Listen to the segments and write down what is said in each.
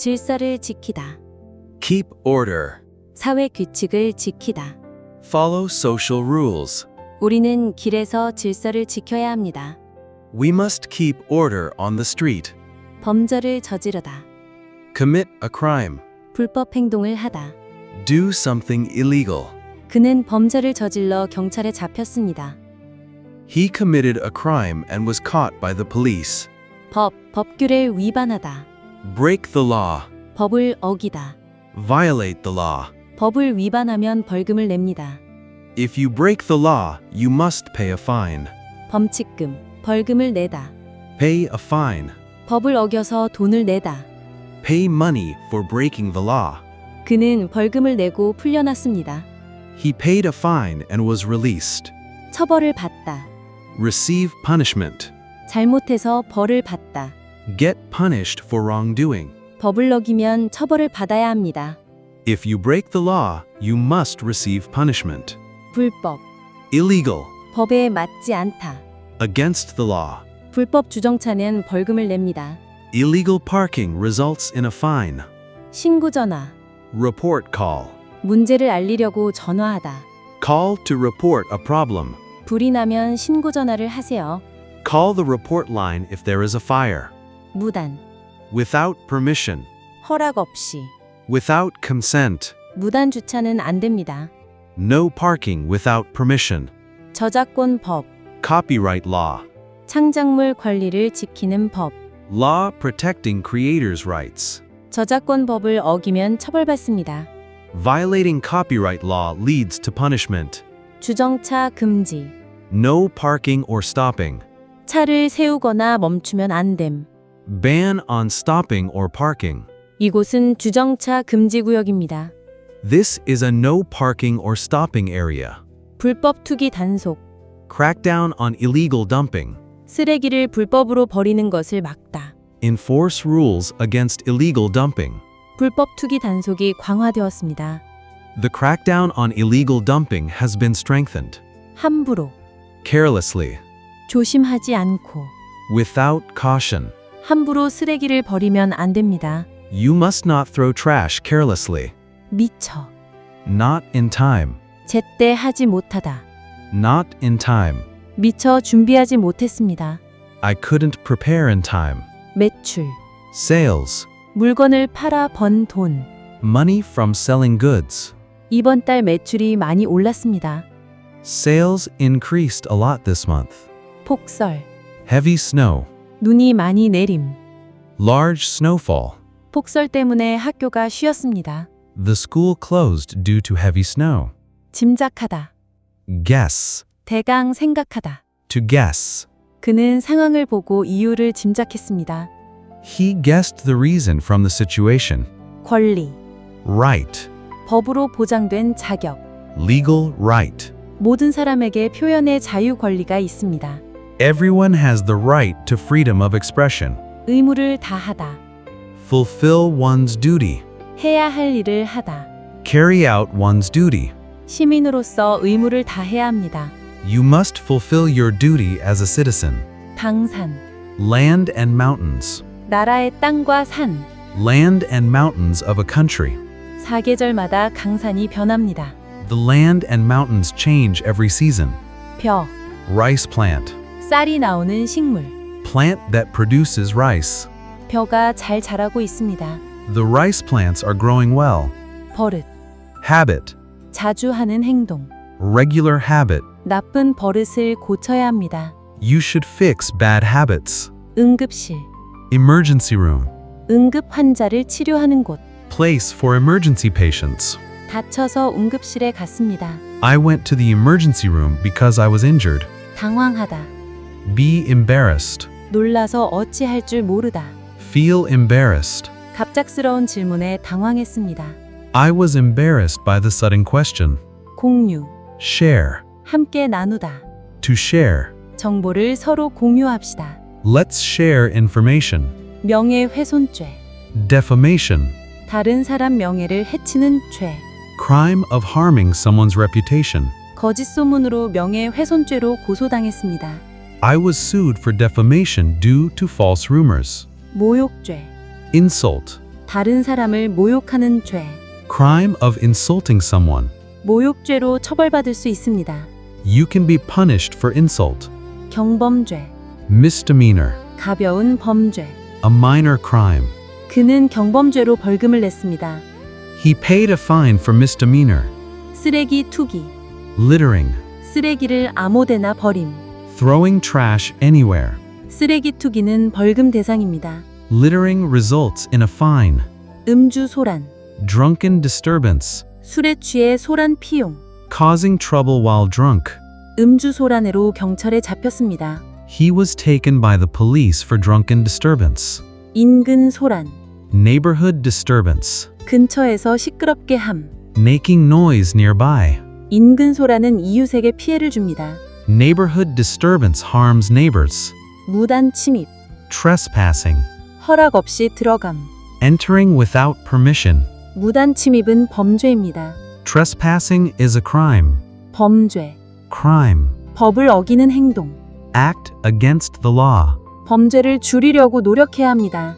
질서를 지키다. Keep order. 사회 규칙을 지키다. Follow social rules. 우리는 길에서 질서를 지켜야 합니다. We must keep order on the street. 범죄를 저지르다. Commit a crime. 불법 행동을 하다. Do something illegal. 그는 범죄를 저질러 경찰에 잡혔습니다. He committed a crime and was caught by the police. 법, 법규를 위반하다. Break the law. 법을 어기다. Violate the law. 법을 위반하면 벌금을 냅니다. If you break the law, you must pay a fine. 범칙금, 벌금을 내다. Pay a fine. 법을 어겨서 돈을 내다. Pay money for breaking the law. 그는 벌금을 내고 풀려났습니다. He paid a fine and was released. 처벌을 받다. Receive punishment. 잘못해서 벌을 받다. Get punished for wrongdoing. 법을 어기면 처벌을 받아야 합니다. If you break the law, you must receive punishment. 불법, Illegal. 법에 맞지 않다. Against the law. 불법 주정차는 벌금을 냅니다. Illegal parking results in a fine. 신고 전화, Report call. 문제를 알리려고 전화하다. Call to report a problem. 불이 나면 신고 전화를 하세요. Call the report line if there is a fire. 무단, Without permission. 허락 없이. Without consent. 무단 주차는 안 됩니다. No parking without permission. 저작권 법, Copyright law. 창작물 관리를 지키는 법. Law protecting creators' rights. 저작권 법을 어기면 처벌받습니다. Violating copyright law leads to punishment. 주정차 금지. No parking or stopping. 차를 세우거나 멈추면 안 됨. Ban on stopping or parking. 이곳은 주정차 금지 구역입니다. This is a no parking or stopping area. 불법 투기 단속. Crackdown on illegal dumping. 쓰레기를 불법으로 버리는 것을 막다. Enforce rules against illegal dumping. 불법 투기 단속이 강화되었습니다. The crackdown on illegal dumping has been strengthened. 함부로, Carelessly. 조심하지 않고, Without caution. 함부로 쓰레기를 버리면 안 됩니다. You must not throw trash carelessly. 미처, Not in time. 제때 하지 못하다. Not in time. 미처 준비하지 못했습니다. I couldn't prepare in time. 매출, Sales. 물건을 팔아 번 돈. Money from selling goods. 이번 달 매출이 많이 올랐습니다. Sales increased a lot this month. 폭설, Heavy snow. 눈이 많이 내림. Large snowfall. 폭설 때문에 학교가 쉬었습니다. The school closed due to heavy snow. 짐작하다, Guess. 대강 생각하다. To guess. 그는 상황을 보고 이유를 짐작했습니다. He guessed the reason from the situation. 권리, Right. 법으로 보장된 자격. Legal right. 모든 사람에게 표현의 자유 권리가 있습니다. Everyone has the right to freedom of expression. 의무를 다하다. Fulfill one's duty. 해야 할 일을 하다. Carry out one's duty. 시민으로서 의무를 다해야 합니다. You must fulfill your duty as a citizen. 강산, Land and mountains. 나라의 땅과 산, Land and mountains of a country. 사계절마다 강산이 변합니다. The land and mountains change every season. 벼, Rice plant. 쌀이 나오는 식물. Plant that produces rice. 벼가 잘 자라고 있습니다. The rice plants are growing well. 버릇, Habit. 자주 하는 행동. Regular habit. 나쁜 버릇을 고쳐야 합니다. You should fix bad habits. 응급실, Emergency room. 응급 환자를 치료하는 곳. Place for emergency patients. 다쳐서 응급실에 갔습니다. I went to the emergency room because I was injured. 당황하다. Be embarrassed. 놀라서 어찌할 줄 모르다. Feel embarrassed. 갑작스러운 질문에 당황했습니다. I was embarrassed by the sudden question. 공유, Share. 함께 나누다. To share. 정보를 서로 공유합시다. Let's share information. 명예훼손죄. Defamation. 다른 사람 명예를 해치는 죄. Crime of harming someone's reputation. 거짓 소문으로 명예훼손죄로 고소당했습니다. I was sued for defamation due to false rumors. 모욕죄. Insult. 다른 사람을 모욕하는 죄, Crime of insulting someone. 모욕죄로 처벌받을 수 있습니다. You can be punished for insult. 경범죄, Misdemeanor. 가벼운 범죄. A minor crime. 그는 경범죄로 벌금을 냈습니다. He paid a fine for misdemeanor. 쓰레기 투기, Littering. 쓰레기를 아무데나 버림. Throwing trash anywhere. 쓰레기 투기는 벌금 대상입니다. Littering results in a fine. 음주 소란, Drunken disturbance. 술에 취해 소란 피용. Causing trouble while drunk. 음주 소란으로 경찰에 잡혔습니다. He was taken by the police for drunken disturbance. 인근 소란, Neighborhood disturbance. 근처에서 시끄럽게 함. Making noise nearby. 인근 소란은 이웃에게 피해를 줍니다. Neighborhood disturbance harms neighbors. 무단 침입, Trespassing. 허락 없이 들어감. Entering without permission. 무단 침입은 범죄입니다. Trespassing is a crime. 범죄, Crime. 법을 어기는 행동. Act against the law. 범죄를 줄이려고 노력해야 합니다.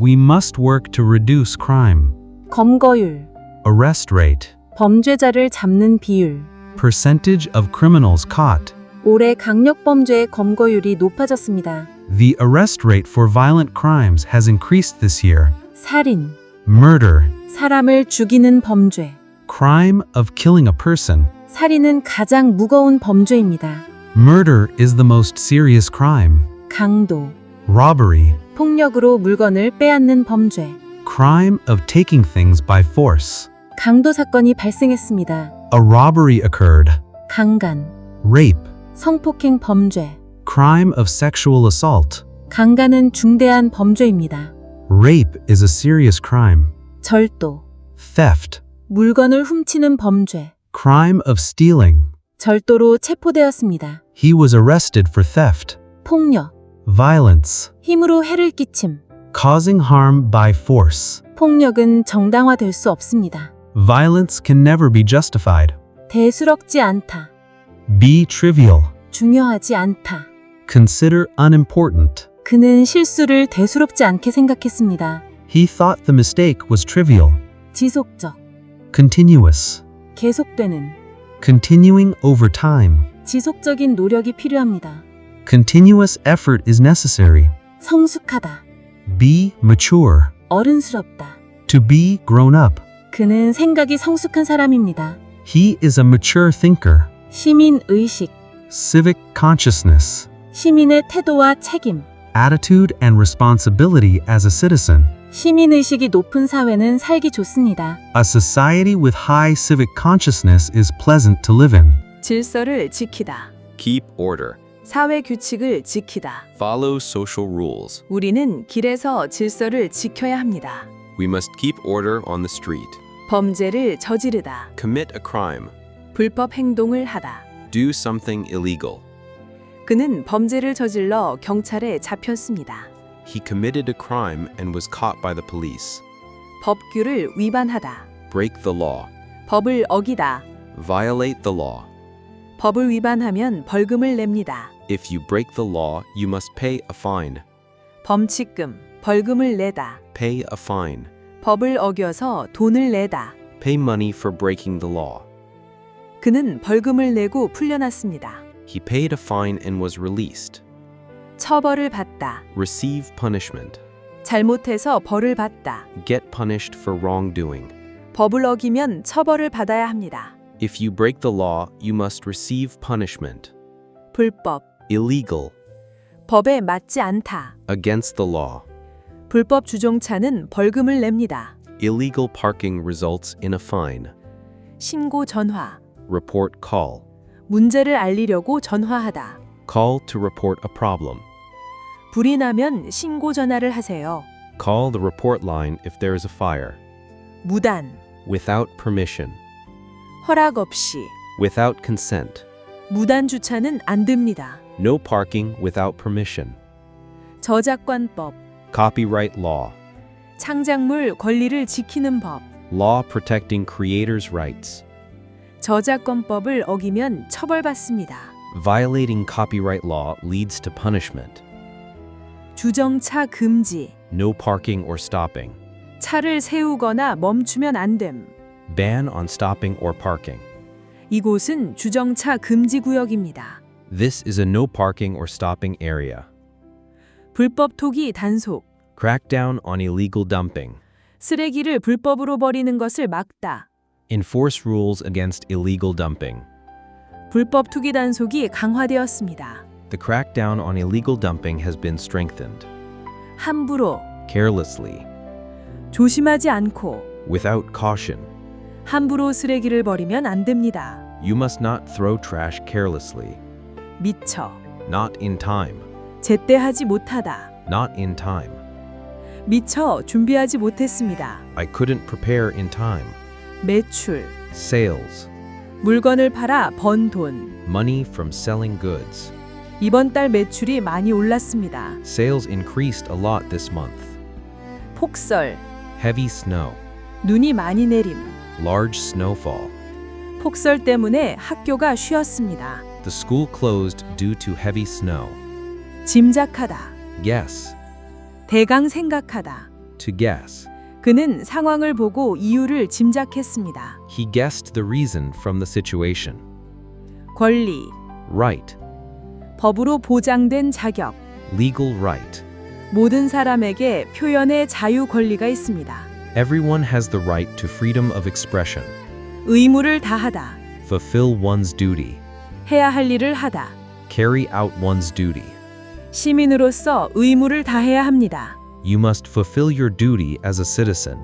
We must work to reduce crime. 검거율, Arrest rate. 범죄자를 잡는 비율. Percentage of criminals caught. 올해 강력범죄의 검거율이 높아졌습니다. The arrest rate for violent crimes has increased this year. 살인, Murder. 사람을 죽이는 범죄. Crime of killing a person. 살인은 가장 무거운 범죄입니다. Murder is the most serious crime. 강도, Robbery. 폭력으로 물건을 빼앗는 범죄. Crime of taking things by force. 강도 사건이 발생했습니다. A robbery occurred. 강간, Rape. 성폭행 범죄. Crime of sexual assault. 강간은 중대한 범죄입니다. Rape is a serious crime. 절도, Theft. 물건을 훔치는 범죄. Crime of stealing. 절도로 체포되었습니다. He was arrested for theft. 폭력, Violence. 힘으로 해를 끼침. Causing harm by force. 폭력은 정당화될 수 없습니다. Violence can never be justified. 대수롭지 않다. Be trivial. 중요하지 않다. Consider unimportant. 그는 실수를 대수롭지 않게 생각했습니다. He thought the mistake was trivial. 지속적, Continuous. 계속되는, Continuing over time. 지속적인 노력이 필요합니다. Continuous effort is necessary. 성숙하다, Be mature. 어른스럽다. To be grown up. 그는 생각이 성숙한 사람입니다. He is a mature thinker. 시민 의식, Civic consciousness. 시민의 태도와 책임. Attitude and responsibility as a citizen. 시민 의식이 높은 사회는 살기 좋습니다. A society with high civic consciousness is pleasant to live in. 질서를 지키다. Keep order. 사회 규칙을 지키다. Follow social rules. 우리는 길에서 질서를 지켜야 합니다. We must keep order on the street. 범죄를 저지르다. Commit a crime. 불법 행동을 하다. Do something illegal. 그는 범죄를 저질러 경찰에 잡혔습니다. He committed a crime and was caught by the police. 법규를 위반하다. Break the law. 법을 어기다. Violate the law. 법을 위반하면 벌금을 냅니다. If you break the law, you must pay a fine. 범칙금, 벌금을 내다. Pay a fine. 법을 어겨서 돈을 내다. Pay money for breaking the law. 그는 벌금을 내고 풀려났습니다. He paid a fine and was released. 처벌을 받다. Receive punishment. 잘못해서 벌을 받다. Get punished for wrongdoing. 법을 어기면 처벌을 받아야 합니다. If you break the law, you must receive punishment. 불법, Illegal. 법에 맞지 않다. Against the law. 불법 주정차는 벌금을 냅니다. Illegal parking results in a fine. 신고 전화, Report call. 문제를 알리려고 전화하다. Call to report a problem. 불이 나면 신고 전화를 하세요. Call the report line if there is a fire. 무단, Without permission. 허락 없이, Without consent. 무단 주차는 안 됩니다. No parking without permission. 저작권법, Copyright law. 창작물 권리를 지키는 법, Law protecting creators' rights. 저작권법을 어기면 처벌받습니다. Violating copyright law leads to punishment. 주정차 금지, No parking or stopping. 차를 세우거나 멈추면 안 됨. Ban on stopping or parking. 이곳은 주정차 금지 구역입니다. This is a no parking or stopping area. 불법 토기 단속. Crackdown on illegal dumping. 쓰레기를 불법으로 버리는 것을 막다. Enforce rules against illegal dumping. 불법 투기 단속이 강화되었습니다. The crackdown on illegal dumping has been strengthened. 함부로, Carelessly, 조심하지 않고, without caution. 함부로 쓰레기를 버리면 안 됩니다. You must not throw trash carelessly. 미처, Not in time. 제때 하지 못하다. Not in time. 미처 준비하지 못했습니다. I couldn't prepare in time. 매출, Sales. 물건을 팔아 번 돈. Money from selling goods. 이번 달 매출이 많이 올랐습니다. Sales increased a lot this month. 폭설, Heavy snow. 눈이 많이 내림. Large snowfall. 폭설 때문에 학교가 쉬었습니다. The school closed due to heavy snow. 짐작하다, Guess. 대강 생각하다. To guess. 그는 상황을 보고 이유를 짐작했습니다. He guessed the reason from the situation. 권리, Right. 법으로 보장된 자격. Legal right. 모든 사람에게 표현의 자유 권리가 있습니다. Everyone has the right to freedom of expression. 의무를 다하다. Fulfill one's duty. 해야 할 일을 하다. Carry out one's duty. 시민으로서 의무를 다해야 합니다. You must fulfill your duty as a citizen.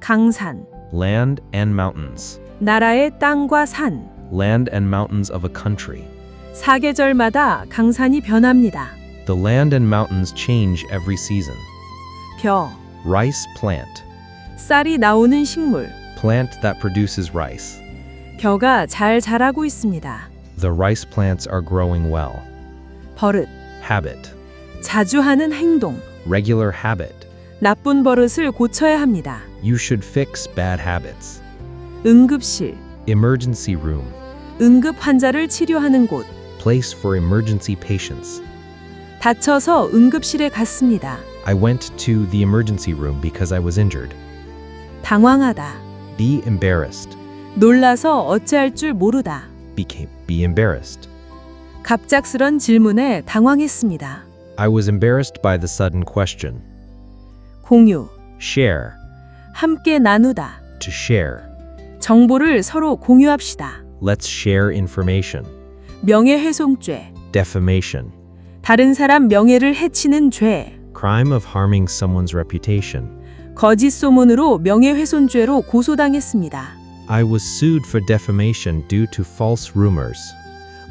강산, Land and mountains. 나라의 땅과 산. Land and mountains of a country. 사계절마다 강산이 변합니다. The land and mountains change every season. 벼, Rice plant. 쌀이 나오는 식물. Plant that produces rice. 벼가 잘 자라고 있습니다. The rice plants are growing well. 버릇, Habit. 자주 하는 행동. Regular habit. 나쁜 버릇을 고쳐야 합니다. You should fix bad habits. 응급실, Emergency room. 응급 환자를 치료하는 곳. Place for emergency patients. 다쳐서 응급실에 갔습니다. I went to the emergency room because I was injured. 당황하다. Be embarrassed. 놀라서 어찌할 줄 모르다. Became be embarrassed. 갑작스런 질문에 당황했습니다. I was embarrassed by the sudden question. 공유, Share. 함께 나누다. To share. 정보를 서로 공유합시다. Let's share information. 명예훼손죄, Defamation. 다른 사람 명예를 해치는 죄, Crime of harming someone's reputation. 거짓 소문으로 명예훼손죄로 고소당했습니다. I was sued for defamation due to false rumors.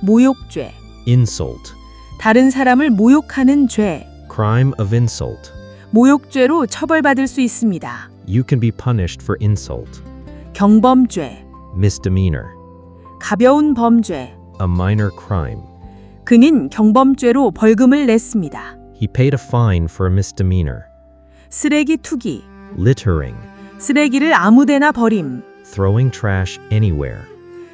모욕죄, Insult. 다른 사람을 모욕하는 죄, Crime of insult. 모욕죄로 처벌받을 수 있습니다. You can be punished for insult. 경범죄, Misdemeanor. 가벼운 범죄, A minor crime. 그는 경범죄로 벌금을 냈습니다. He paid a fine for a misdemeanor. 쓰레기 투기, Littering. 쓰레기를 아무데나 버림. Throwing trash anywhere.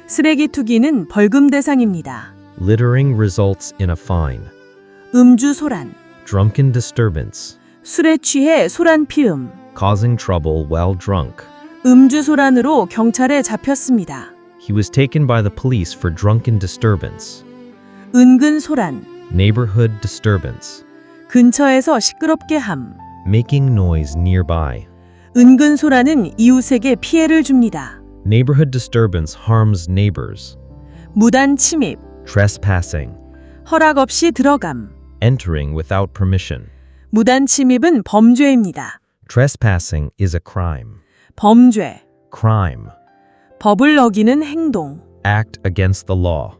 쓰레기 투기는 벌금 대상입니다. Littering results in a fine. 음주 소란, Drunken disturbance. 술에 취해 소란 피움. Causing trouble while drunk. 음주 소란으로 경찰에 잡혔습니다. He was taken by the police for drunken disturbance. 은근 소란, Neighborhood disturbance. 근처에서 시끄럽게 함. Making noise nearby. 은근 소란은 이웃에게 피해를 줍니다. Neighborhood disturbance harms neighbors. 무단 침입, Trespassing. 허락 없이 들어감. Entering without permission. 무단 침입은 범죄입니다. Trespassing is a crime. 범죄, Crime. 법을 어기는 행동. Act against the law.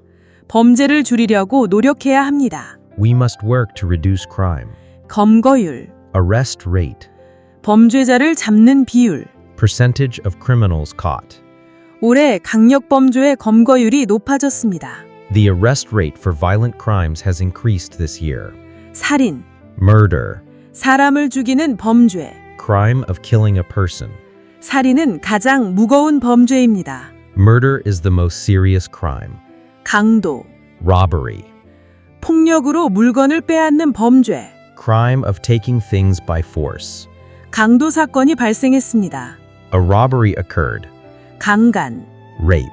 범죄를 줄이려고 노력해야 합니다. We must work to reduce crime. 검거율, Arrest rate. 범죄자를 잡는 비율. Percentage of criminals caught. 올해 강력 범죄의 검거율이 높아졌습니다. The arrest rate for violent crimes has increased this year. 살인, Murder. 사람을 죽이는 범죄. Crime of killing a person. 살인은 가장 무거운 범죄입니다. Murder is the most serious crime. 강도, Robbery. 폭력으로 물건을 빼앗는 범죄. Crime of taking things by force. 강도 사건이 발생했습니다. A robbery occurred. 강간, Rape.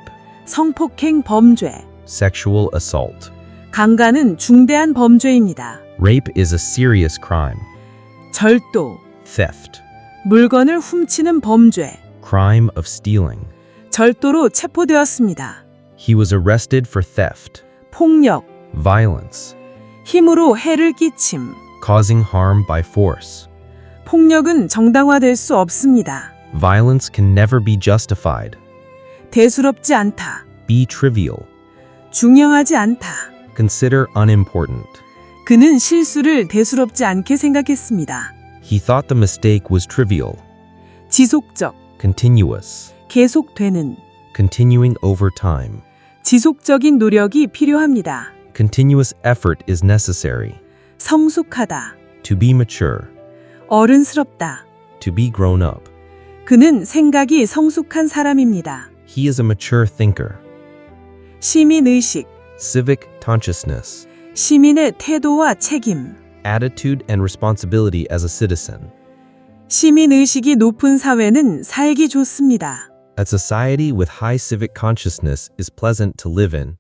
성폭행 범죄. Sexual assault. 강간은 중대한 범죄입니다. Rape is a serious crime. 절도, Theft. 물건을 훔치는 범죄. Crime of stealing. 절도로 체포되었습니다. He was arrested for theft. 폭력, Violence. 힘으로 해를 끼침. Causing harm by force. 폭력은 정당화될 수 없습니다. Violence can never be justified. 대수롭지 않다. Be trivial. 중요하지 않다. Consider unimportant. 그는 실수를 대수롭지 않게 생각했습니다. He thought the mistake was trivial. 지속적, Continuous. 계속되는, Continuing over time. 지속적인 노력이 필요합니다. Continuous effort is necessary. 성숙하다, To be mature. 어른스럽다. To be grown up. 그는 생각이 성숙한 사람입니다. He is a mature thinker. 시민의식, Civic consciousness. 시민의 태도와 책임. Attitude and responsibility as a citizen. 시민의식이 높은 사회는 살기 좋습니다. A society with high civic consciousness is pleasant to live in.